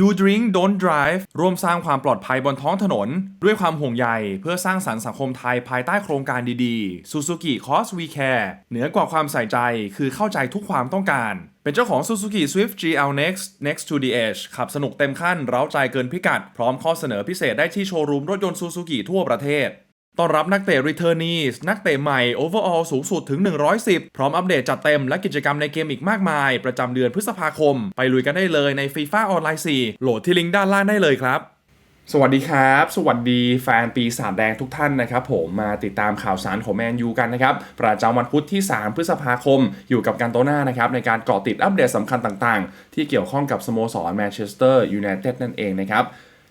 You Drink Don't Drive ร่วมสร้างความปลอดภัยบนท้องถนน ด้วยความห่วงใยเพื่อสร้างสรรค์สังคมไทยภายใต้โครงการดีๆ Suzuki Cause We Care เหนือกว่าความใส่ใจคือเข้าใจทุกความต้องการ เป็นเจ้าของ Suzuki Swift GL Next Next to the Edge ขับสนุกเต็มขั้น เร้าใจเกินพิกัด พร้อมข้อเสนอพิเศษได้ที่โชว์รูมรถยนต์ Suzuki ทั่วประเทศ ต้อนรับนักเตะ Returnees นักเตะใหม่ Overall สูงสุดถึง 110 พร้อมอัปเดตจัดเต็มและกิจกรรมในเกมอีกมากมาย ประจำเดือนพฤษภาคม ไปลุยกันได้เลยใน FIFA Online 4โหลดที่ลิงก์ด้านล่างได้เลยครับสวัสดีครับ สวัสดีแฟนปีศาจแดงทุกท่านนะครับผมมาติดตามข่าวสารของแมนยูกันนะครับ ประจำวันพุธที่ 3 พฤษภาคม อยู่กับการโตหน้านะครับ ในการเกาะติดอัปเดตสำคัญต่างๆ ที่เกี่ยวข้องกับสโมสรแมนเชสเตอร์ยูไนเต็ดนั่นเองนะครับ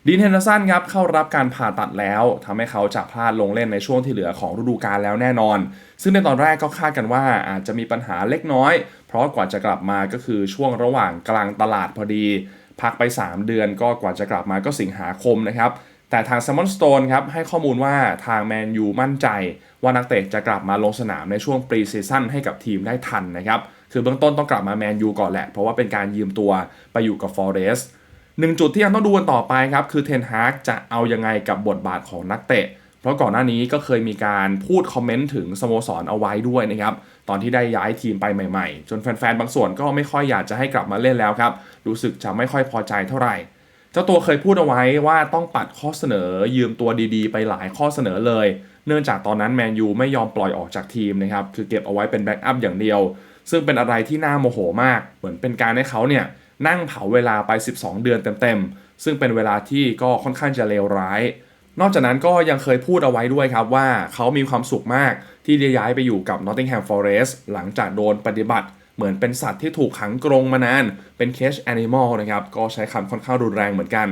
ดีนเฮนเดอร์สันครับเข้ารับการผ่าตัดแล้วทำให้เขาจะพลาดลงเล่นในช่วงที่เหลือของฤดูกาลแล้วแน่นอน ซึ่งในตอนแรกก็คาดกันว่าอาจจะมีปัญหาเล็กน้อย เพราะกว่าจะกลับมาก็คือช่วงระหว่างกลางตลาดพอดี พักไป 3 เดือนก็กว่าจะกลับมาก็สิงหาคมนะครับแต่ทาง s ซมมอนสโตนครับให้ข้อมูลว่าทางแมนยูมั่นใจ ว่านักเตะจะกลับมาลงสนามในช่วงปรีซีซั่นให้กับทีมได้ทันนะครับคือเบื้องต้นต้องกลับมาแมนยูก่อนแหละ เพราะว่าเป็นการยืมตัวไปอยู่กับฟอเรสต์ หนึ่งจุดที่ยังต้องดูกันต่อไปครับ คือเทนฮากจะเอายังไงกับบทบาทของนักเตะ เพราะก่อนหน้านี้ก็เคยมีการพูดคอมเมนต์ถึงสโมสรเอาไว้ด้วยนะครับ ตอนที่ได้ย้ายทีมไปใหม่ๆ จนแฟนๆ บางส่วนก็ไม่ค่อยอยากจะให้กลับมาเล่นแล้วครับ รู้สึกจะไม่ค่อยพอใจเท่าไหร่ เจ้าตัวเคยพูดเอาไว้ว่าต้องปัดข้อเสนอยืมตัวดีๆ ไปหลายข้อเสนอเลย เนื่องจากตอนนั้นแมนยูไม่ยอมปล่อยออกจากทีมนะครับ คือเก็บเอาไว้เป็นแบ็กอัพอย่างเดียว ซึ่งเป็นอะไรที่น่าโมโหมาก เหมือนเป็นการให้เขาเนี่ย นั่งเผาเวลาไป 12 เดือนเต็มๆ ซึ่งเป็นเวลาที่ก็ค่อนข้างจะเลวร้าย นอกจากนั้นก็ยังเคยพูดเอาไว้ด้วยครับว่าเขามีความสุขมากที่ได้ย้ายไปอยู่กับ Nottingham Forest หลังจากโดนปฏิบัติ เหมือนเป็นสัตว์ที่ถูกขังกรงมานาน เป็น cage animal นะครับ ก็ใช้คำค่อนข้างรุนแรงเหมือนกัน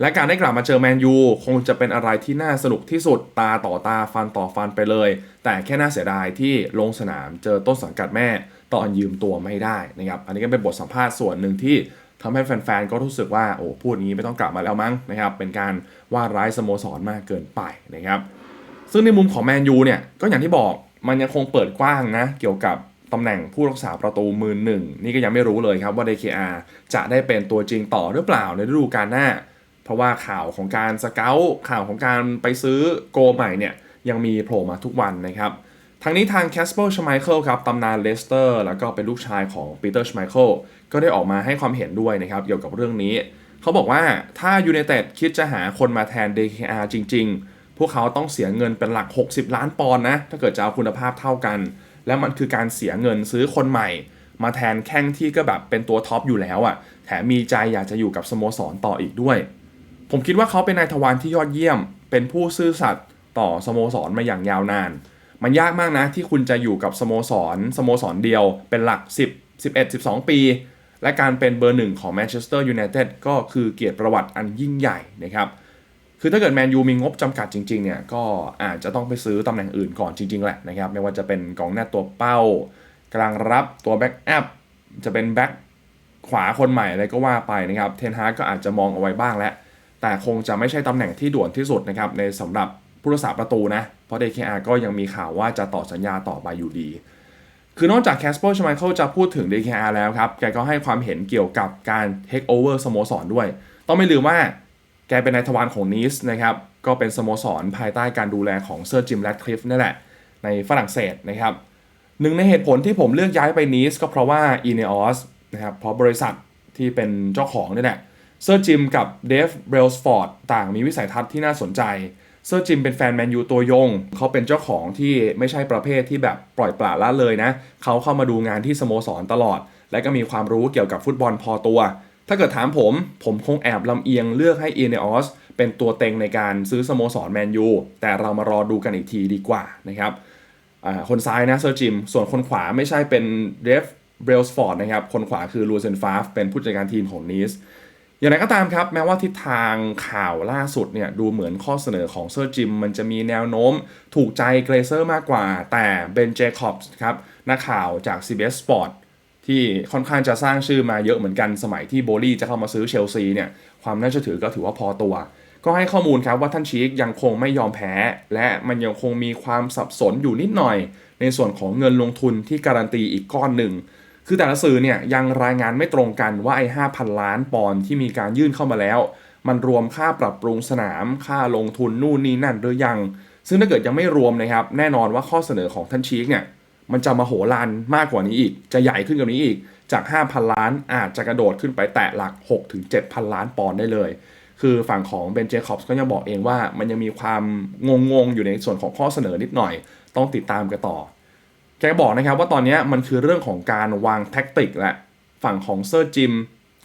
และการได้กลับมาเจอแมนยูคงจะเป็นอะไรที่น่าสนุกที่สุดตาต่อตาฟันต่อฟันไปเลย แต่แค่น่าเสียดายที่ลงสนามเจอต้นสังกัดแม่ ตอนยืมตัวไม่ได้นะครับอันนี้ก็เป็นบทสัมภาษณ์ส่วนหนึ่งที่ทำให้แฟนๆ ก็รู้สึกว่าโอ้พูดอย่างนี้ไม่ต้องกลับมาแล้วมั้งนะครับเป็นการว่าร้ายสโมสรมากเกินไปนะครับซึ่งในมุมของแมนยูเนี่ยก็อย่างที่บอกมันยังคงเปิดกว้างนะเกี่ยวกับตำแหน่งผู้รักษาประตูมือหนึ่งนี่ก็ยังไม่รู้เลยครับว่า DKR จะได้เป็นตัวจริงต่อหรือเปล่าในฤดูกาลหน้า เพราะว่าข่าวของการสเกลข่าวของการไปซื้อโกใหม่เนี่ยยังมีโผล่มาทุกวันนะครับ ทางนี้ทางแคสเปอร์ชไมเคิลครับตำนานเลสเตอร์แล้วก็เป็นลูกชายของปีเตอร์ชไมเคิลก็ได้ออกมาให้ความเห็นด้วยนะครับเกี่ยวกับเรื่องนี้ เขาบอกว่าถ้ายู n นเต็ดคิดจะหาคนมาแทน DKR จริง ๆ พวกเขาต้องเสียเงินเป็นหลัก 60 ล้านปอนด์นะ ถ้าเกิดจะเอาคุณภาพเท่ากัน และมันคือการเสียเงินซื้อคนใหม่ มาแทนแข้งที่ก็แบบเป็นตัวท็อปอยู่แล้วอะ่ะแถมมีใจอยากจะอยู่กับสโมสรต่ออีกด้วย ผมคิดว่าเขาเป็นนายทวารที่ยอดเยี่ยม เป็นผู้ซื่อสัตย์ต่อสโมสรมาอย่างยาวนาน มันยากมากนะ ที่คุณจะอยู่กับสโมสรสโมสรเดียวเป็นหลัก 10 11 12 ปี และการเป็นเบอร์หนึ่งของแมนเชสเตอร์ยูไนเต็ดก็คือเกียรติประวัติอันยิ่งใหญ่นะครับคือถ้าเกิดแมนยูมีงบจำกัดจริงๆเนี่ยก็อาจจะต้องไปซื้อตำแหน่งอื่นก่อนจริงๆแหละนะครับไม่ว่าจะเป็นกองหน้าตัวเป้า กลางรับตัวแบ็กอัพจะเป็นแบ็กขวาคนใหม่อะไรก็ว่าไปนะครับเทนฮากก็อาจจะมองเอาไว้บ้างแล้วแต่คงจะไม่ใช่ตำแหน่งที่ด่วนที่สุดนะครับในสำหรับ ผู้รักษาประตูนะ เพราะ DKR ก็ยังมีข่าวว่าจะต่อสัญญาต่อไปอยู่ดี คือนอกจากแคสเปอร์ชไมเคิลจะพูดถึง DKR แล้วครับ แกก็ให้ความเห็นเกี่ยวกับการเทคโอเวอร์สโมสรด้วย ต้องไม่ลืมว่าแกเป็นนายทวารของนีสนะครับ ก็เป็นสโมสรภายใต้การดูแลของเซอร์จิมแรดคลิฟนั่นแหละ ในฝรั่งเศสนะครับหนึ่งในเหตุผลที่ผมเลือกย้ายไปนีสก็เพราะว่า i n e o s นะครับเพราะบริษัทที่เป็นเจ้าของนี่แหละเซอร์จิมกับเดฟเบลส์ฟอร์ดต่างมีวิสัยทัศน์ที่น่าสนใจ เซอร์จิมเป็นแฟนแมนยูตัวยง เขาเป็นเจ้าของที่ไม่ใช่ประเภทที่แบบปล่อยปละละเลยนะ เขาเข้ามาดูงานที่สโมสรตลอด และก็มีความรู้เกี่ยวกับฟุตบอลพอตัว ถ้าเกิดถามผม ผมคงแอบลำเอียงเลือกให้เอเนอสเป็นตัวเต็งในการซื้อสโมสรแมนยูแต่เรามารอดูกันอีกทีดีกว่านะครับคนซ้ายนะเซอร์จิม ส่วนคนขวาไม่ใช่เป็นเดฟเบลส์ฟอร์ดนะครับ คนขวาคือลูเซนฟาฟเป็นผู้จัดการทีมของนีส อย่างไรก็ตามครับ แม้ว่าทิศทางข่าวล่าสุดเนี่ยดูเหมือนข้อเสนอของเซอร์จิม มันจะมีแนวโน้มถูกใจเกรเซอร์มากกว่า แต่เบนเจคอบส์ครับนักข่าวจาก CBS Sport ที่ค่อนข้างจะสร้างชื่อมาเยอะเหมือนกันสมัยที่โบลี่จะเข้ามาซื้อเชลซีเนี่ยความน่าเชื่อถือก็ถือว่าพอตัว ก็ให้ข้อมูลครับว่าท่านชีกยังคงไม่ยอมแพ้ และมันยังคงมีความสับสนอยู่นิดหน่อย ในส่วนของเงินลงทุนที่การันตีอีกก้อนหนึ่ง คือแต่ละสื่อเนี่ยยังรายงานไม่ตรงกันว่าไอ้5,000ล้านปอนด์ที่มีการยื่นเข้ามาแล้ว มันรวมค่าปรับปรุงสนาม ค่าลงทุนนู่นนี่นั่นหรือยัง ซึ่งถ้าเกิดยังไม่รวมนะครับ แน่นอนว่าข้อเสนอของท่านชีกเนี่ยมันจะมาโหฬารมากกว่านี้อีก จะใหญ่ขึ้นกว่านี้อีก จาก 5,000 ล้านอาจจะกระโดดขึ้นไปแตะหลัก 6-7,000 ล้านปอนด์ได้เลย คือฝั่งของเบนเจคอบส์ก็ยังบอกเองว่า มันยังมีความงงๆ อยู่ในส่วนของข้อเสนอนิดหน่อย ต้องติดตามกันต่อ แกบอกนะครับว่าตอนนี้มันคือเรื่องของการวางแท็กติกและฝั่งของเซอร์จิม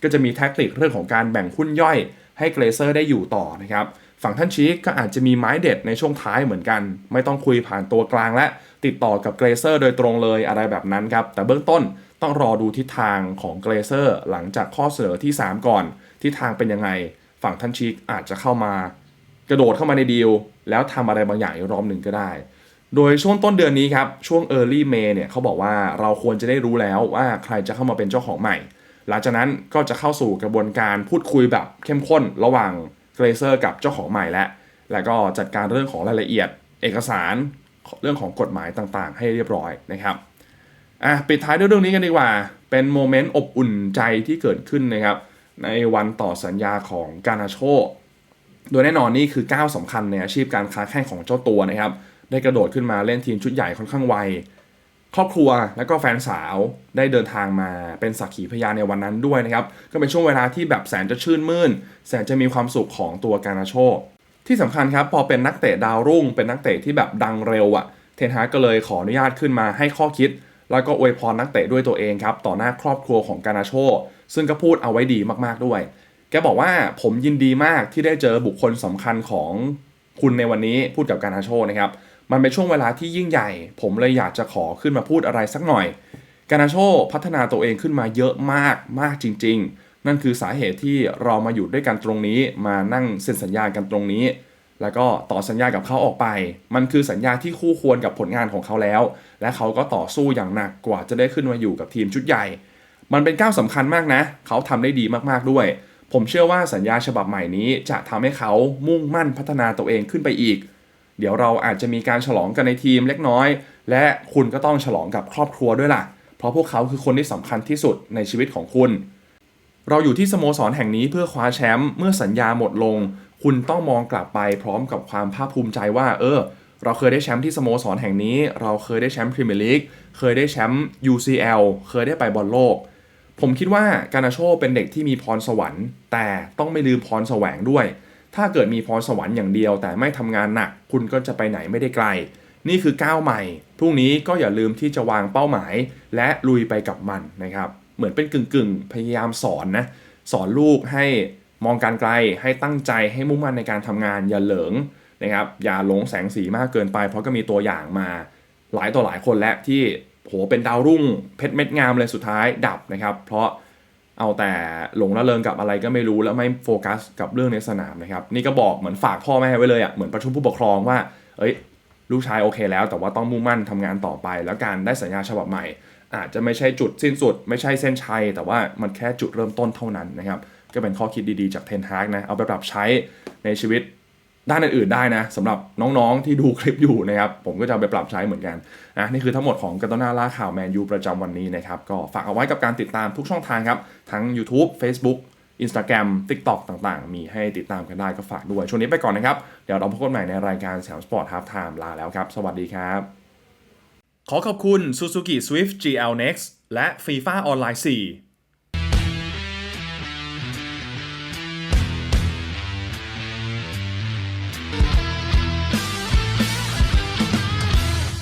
ก็จะมีแท็กติกเรื่องของการแบ่งหุ้นย่อย ให้เกรเซอร์ได้อยู่ต่อนะครับฝั่งท่านชีกก็อาจจะมีไม้เด็ดในช่วงท้ายเหมือนกัน ไม่ต้องคุยผ่านตัวกลางและติดต่อกับเกรเซอร์โดยตรงเลยอะไรแบบนั้นครับ แต่เบื้องต้นต้องรอดูทิศทางของเกรเซอร์หลังจากข้อเสนอที่ 3 ก่อน ทิศทางเป็นยังไง ฝั่งท่านชีกอาจจะเข้ามากระโดดเข้ามาในดีลแล้วทำอะไรบางอย่างอีกรอบหนึ่งก็ได้ โดยช่วงต้นเดือนนี้ครับ ช่วง Early May เนี่ยเขาบอกว่าเราควรจะได้รู้แล้วว่าใครจะเข้ามาเป็นเจ้าของใหม่ หลังจากนั้นก็จะเข้าสู่กระบวนการพูดคุยแบบเข้มข้นระหว่างเกรเซอร์กับเจ้าของใหม่และแล้วก็จัดการเรื่องของรายละเอียด เอกสารเรื่องของกฎหมายต่างๆ ให้เรียบร้อยนะครับอะปิดท้ายด้วยเรื่องนี้กันดีกว่า เป็นโมเมนต์อบอุ่นใจที่เกิดขึ้นนะครับในวันต่อสัญญาของกานาโชโดยแน่นอนนี่คือก้าวสำคัญในอาชีพการค้าแข่งของเจ้าตัวนะครับ ได้กระโดดขึ้นมาเล่นทีมชุดใหญ่ค่อนข้างไว ครอบครัวและก็แฟนสาวได้เดินทางมาเป็นสักขีพยานในวันนั้นด้วยนะครับ ก็เป็นช่วงเวลาที่แบบแสนจะชื่นมื่น แสนจะมีความสุขของตัวการาโชที่สำคัญครับพอเป็นนักเตะดาวรุ่ง เป็นนักเตะที่แบบดังเร็วอะ่ะเทนฮากก็เลยขออนุญาตขึ้นมาให้ข้อคิด แล้วก็อวยพรนักเตะด้วยตัวเองครับต่อหน้าครอบครัวของการาโชซึ่งก็พูดเอาไว้ดีมากๆด้วย แกบอกว่าผมยินดีมากที่ได้เจอบุคคลสำคัญของคุณในวันนี้พูดกับการาโชนะครับ มันเป็นช่วงเวลาที่ยิ่งใหญ่ ผมเลยอยากจะขอขึ้นมาพูดอะไรสักหน่อย การนาโชพัฒนาตัวเองขึ้นมาเยอะมากมากจริง ๆ นั่นคือสาเหตุที่เรามาอยู่ด้วยกันตรงนี้ มานั่งเซ็นสัญญากันตรงนี้ แล้วก็ต่อสัญญากับเขาออกไป มันคือสัญญาที่คู่ควรกับผลงานของเขาแล้ว และเขาก็ต่อสู้อย่างหนักกว่าจะได้ขึ้นมาอยู่กับทีมชุดใหญ่ มันเป็นก้าวสำคัญมากนะ เขาทำได้ดีมากๆด้วย ผมเชื่อว่าสัญญาฉบับใหม่นี้จะทำให้เขามุ่งมั่นพัฒนาตัวเองขึ้นไปอีก เดี๋ยวเราอาจจะมีการฉลองกันในทีมเล็กน้อย และคุณก็ต้องฉลองกับครอบครัวด้วยล่ะ เพราะพวกเขาคือคนที่สำคัญที่สุดในชีวิตของคุณ เราอยู่ที่สโมสรแห่งนี้เพื่อคว้าแชมป์เมื่อสัญญาหมดลง คุณต้องมองกลับไปพร้อมกับความภาคภูมิใจว่า เออ เราเคยได้แชมป์ที่สโมสรแห่งนี้ เราเคยได้แชมป์พรีเมียร์ลีกเคยได้แชมป์ UCL เคยได้ไปบอลโลกผมคิดว่าการนาโชเป็นเด็กที่มีพรสวรรค์ แต่ต้องไม่ลืมพรแสวงด้วย ถ้าเกิดมีพรสวรรค์อย่างเดียว แต่ไม่ทำงานหนัก คุณก็จะไปไหนไม่ได้ไกล นี่คือก้าวใหม่ พรุ่งนี้ก็อย่าลืมที่จะวางเป้าหมาย และลุยไปกับมันนะครับ เหมือนเป็นกึ่งๆ พยายามสอนนะสอนลูกให้มองการไกล ให้ตั้งใจให้มุ่งมั่นในการทำงานอย่าเหลิงนะครับ อย่าหลงแสงสีมากเกินไป เพราะก็มีตัวอย่างมา หลายต่อหลายคนแล้วที่โหเป็นดาวรุ่งเพชรเม็ดงามเลยสุดท้ายดับนะครับ เพราะ เอาแต่หลงละเลงกับอะไรก็ไม่รู้แล้วไม่โฟกัสกับเรื่องในสนามนะครับ นี่ก็บอกเหมือนฝากพ่อแม่ไว้เลยอะ่ะเหมือนประชุมผู้ปกครองว่า เอ้ย ลูกชายโอเคแล้วแต่ว่าต้องมุ่งมั่นทำงานต่อไป แล้วการได้สัญญาฉบับใหม่ อาจจะไม่ใช่จุดสิ้นสุด ไม่ใช่เส้นชัย แต่ว่ามันแค่จุดเริ่มต้นเท่านั้นนะครับก็เป็นข้อคิดดีๆจากเทนฮากนะเอาไปปรับใช้ในชีวิต ด้านอื่นๆได้นะสำหรับน้องๆที่ดูคลิปอยู่นะครับ ผมก็จะไปปรับใช้เหมือนกันนะนี่คือทั้งหมดของกันตนาล่าข่าวแมนยูประจำวันนี้นะครับ ก็ฝากเอาไว้กับการติดตามทุกช่องทางครับ ทั้ง YouTube Facebook Instagram TikTok ต่างๆ มีให้ติดตามกันได้ก็ฝากด้วย ช่วงนี้ไปก่อนนะครับ เดี๋ยวเราพบกันใหม่ในรายการแสมสปอร์ตฮาร์ฟไทม์ลาแล้วครับ สวัสดีครับ ขอขอบคุณ Suzuki Swift GL Next และ FIFA Online 4